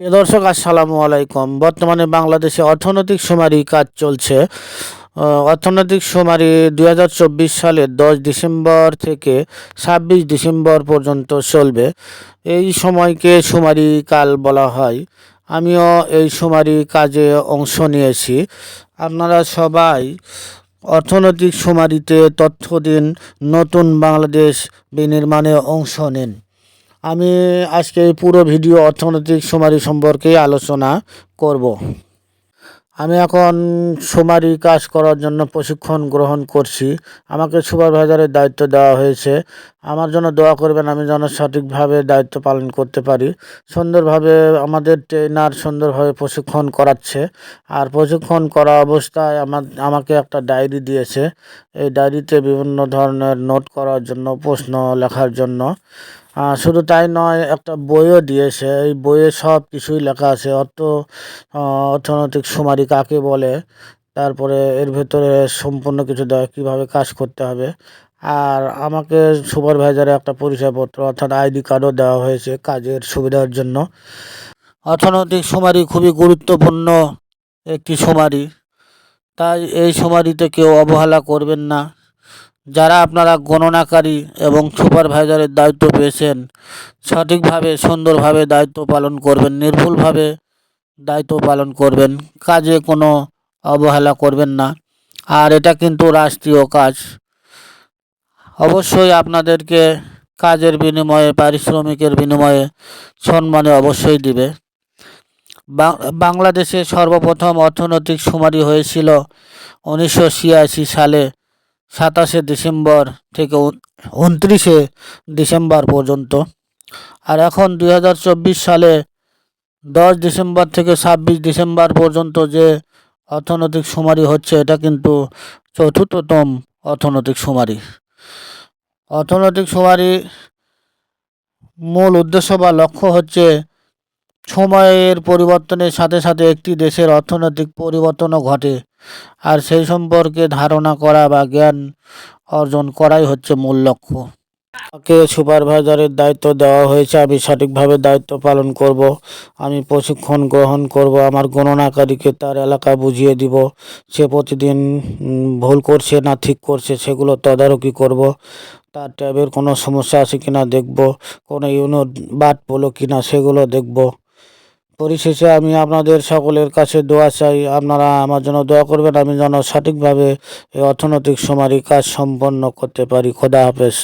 দর্শক, আসসালামু আলাইকুম। বর্তমানে বাংলাদেশে অর্থনৈতিক সুমারি কাজ চলছে। অর্থনৈতিক সুমারি দু হাজার চব্বিশ সালের দশ ডিসেম্বর থেকে ছাব্বিশ ডিসেম্বর পর্যন্ত চলবে। এই সময়কে সুমারি কাল বলা হয়। আমিও এই সুমারি কাজে অংশ নিয়েছি। আপনারা সবাই অর্থনৈতিক সুমারিতে তথ্য দিন নতুন বাংলাদেশ বিনির্মাণে অংশ নিন। আমি আজকে এই পুরো ভিডিও অর্থনৈতিক সুমারি সম্পর্কে আলোচনা করব। আমি এখন সুমারি কাজ করার জন্য প্রশিক্ষণ গ্রহণ করছি। আমাকে সুপারভাইজারের দায়িত্ব দেওয়া হয়েছে। আমার জন্য দোয়া করবেন, আমি যেন সঠিকভাবে দায়িত্ব পালন করতে পারি। সুন্দরভাবে আমাদের ট্রেনার সুন্দরভাবে প্রশিক্ষণ করাচ্ছে। আর প্রশিক্ষণ করা অবস্থায় আমার, আমাকে একটা ডায়েরি দিয়েছে। এই ডায়েরিতে বিভিন্ন ধরনের নোট করার জন্য, প্রশ্ন লেখার জন্য। শুধু তাই নয়, একটা বইও দিয়েছে। এই বইয়ে সব কিছুই লেখা আছে। অর্থ অর্থনৈতিক সুমারি কাকে বলে? তারপরে এর ভেতরে সম্পূর্ণ কিছু দেয় কীভাবে কাজ করতে হবে? আর আমাকে সুপারভাইজারে একটা পরিচয়পত্র, অর্থাৎ আইডি কার্ডও দেওয়া হয়েছে কাজের সুবিধার জন্য। অর্থনৈতিক সুমারি খুবই গুরুত্বপূর্ণ একটি সুমারি তাই এই সুমারিতে কেউ অবহেলা করবেন না। যারা আপনারা গণনাকারী এবং সুপারভাইজারের দায়িত্ব পেয়েছেন, সঠিকভাবে, সুন্দরভাবে দায়িত্ব পালন করবেন, নির্ভুলভাবে দায়িত্ব পালন করবেন, কাজে কোনো অবহেলা করবেন না। আর এটা কিন্তু রাষ্ট্রীয় কাজ। অবশ্যই আপনাদেরকে কাজের বিনিময়ে, পারিশ্রমিকের বিনিময়ে সম্মানে অবশ্যই দিবে। বাংলাদেশে সর্বপ্রথম অর্থনৈতিক সুমারি হয়েছিল উনিশশো ছিয়াশি সালে। সাতাশে ডিসেম্বর থেকে উনত্রিশে ডিসেম্বর পর্যন্ত। আর এখন দুই হাজার চব্বিশ সালে দশ ডিসেম্বর থেকে ছাব্বিশ ডিসেম্বর পর্যন্ত যে অর্থনৈতিক সুমারি হচ্ছে, এটা কিন্তু চতুর্থতম অর্থনৈতিক সুমারি অর্থনৈতিক সুমারি মূল উদ্দেশ্য বা লক্ষ্য হচ্ছে সময়ের পরিবর্তনের সাথে সাথে একটি দেশের অর্থনৈতিক পরিবর্তনও ঘটে। আর সেই সম্পর্কে ধারণা করা বা জ্ঞান অর্জন করাই হচ্ছে মূল লক্ষ্য। আমাকে সুপারভাইজারের দায়িত্ব দেওয়া হয়েছে, আমি সঠিকভাবে দায়িত্ব পালন করব, আমি প্রশিক্ষণ গ্রহণ করব, আমার গণনাকারীকে তার এলাকা বুঝিয়ে দিব, সে প্রতিদিন ভুল করছে না ঠিক করছে সেগুলো তদারকি করব, তার ট্যাবের কোনো সমস্যা আছে কিনা দেখব, কোনো ইউনিট বাদ পড়ল কিনা সেগুলো দেখব। পরিশেষে আমি আপনাদের সকলের কাছে দোয়া চাই। আপনারা আমার জন্য দোয়া করবেন, আমি যেন সঠিকভাবে এই অর্থনৈতিক সমারি কাজ সম্পন্ন করতে পারি। খোদা হাফেজ।